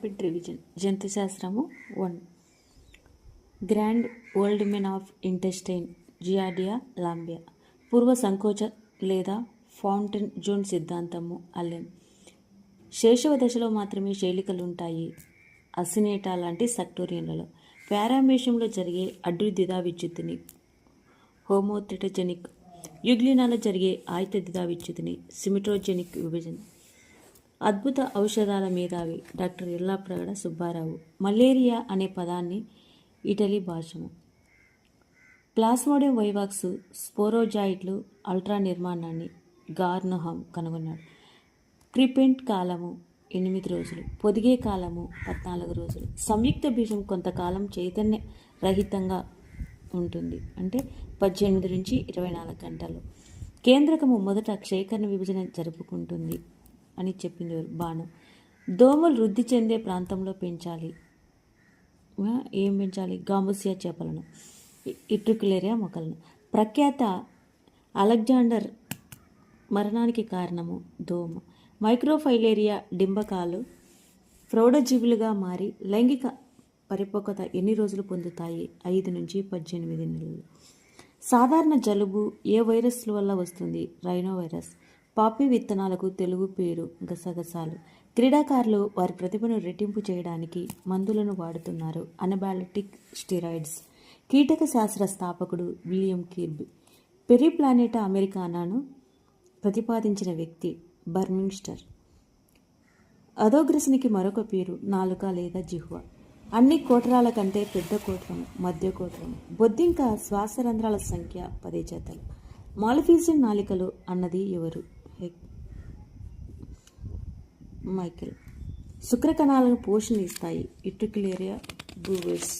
Rapid revision జంతుశాస్త్రము one grand world men of intestine Giardia lamblia పూర్వ సంకోచ లేదా fountain zone సిద్ధాంతము అల్లెన్ శేషవ దశలో మాత్రమే శైలికలు ఉంటాయి అసినేటా లాంటి సక్టోరియన్లలో పారామేషంలో జరిగే అడ్డుదిదా విద్యుత్తుని హోమోథెటజెనిక్ యుగ్లినాలో జరిగే ఆయుధదిదా విద్యుత్తుని సిమిట్రోజెనిక్ విభజన అద్భుత ఔషధాల మేధావి డాక్టర్ ఎల్లాప్రగడ సుబ్బారావు. మలేరియా అనే పదాన్ని ఇటలీ భాషము. ప్లాస్మోడియం వైవాక్స్ స్పోరోజాయిట్లు అల్ట్రా నిర్మాణాన్ని గార్నహం కనుగొన్నాడు. క్రిపెంట్ కాలము ఎనిమిది రోజులు పొదిగే కాలము పద్నాలుగు రోజులు. సంయుక్త బీజం కొంతకాలం చైతన్య రహితంగా ఉంటుంది. అంటే పద్దెనిమిది నుంచి ఇరవై నాలుగు గంటలు. కేంద్రకము మొదట క్షయకరణ విభజన జరుపుకుంటుంది. అని చెప్పింది బాణం. దోమలు వృద్ధి చెందే ప్రాంతంలో పెంచాలి. ఏం పెంచాలి? గాంబుసియా చేపలను. ఇట్రుకులేరియా మొక్కలను. ప్రఖ్యాత అలెగ్జాండర్ మరణానికి కారణము దోమ. మైక్రోఫైలేరియా డింబకాలు ప్రౌఢజీవులుగా మారి లైంగిక పరిపక్వత ఎన్ని రోజులు పొందుతాయి? ఐదు నుంచి పద్దెనిమిది నెలలు. సాధారణ జలుబు ఏ వైరస్ల వల్ల వస్తుంది? Rhino virus. పాపి విత్తనాలకు తెలుగు పేరు గసగసాలు. క్రీడాకారులు వారి ప్రతిభను రెట్టింపు చేయడానికి మందులను వాడుతున్నారు. Anabolic steroids. కీటక శాస్త్ర స్థాపకుడు విలియం కిర్బ్. పెరిప్లానెటా అమెరికానాను ప్రతిపాదించిన వ్యక్తి బర్మింగ్స్టర్. అధోగ్రసనికి మరొక పేరు నాలుక లేదా జిహ్వ. అన్ని కోటరాల కంటే పెద్ద కోటరం మధ్య కోటరం బొద్దింక శ్వాసరంధ్రాల సంఖ్య పదే చేతలు. మాలిఫీసిన్ నాలికలు అన్నది ఎవరు? హెక్ మైకిల్ శుక్రకణాలను పోషణ ఇస్తాయి ఇట్టుకులేరియా బూవెస్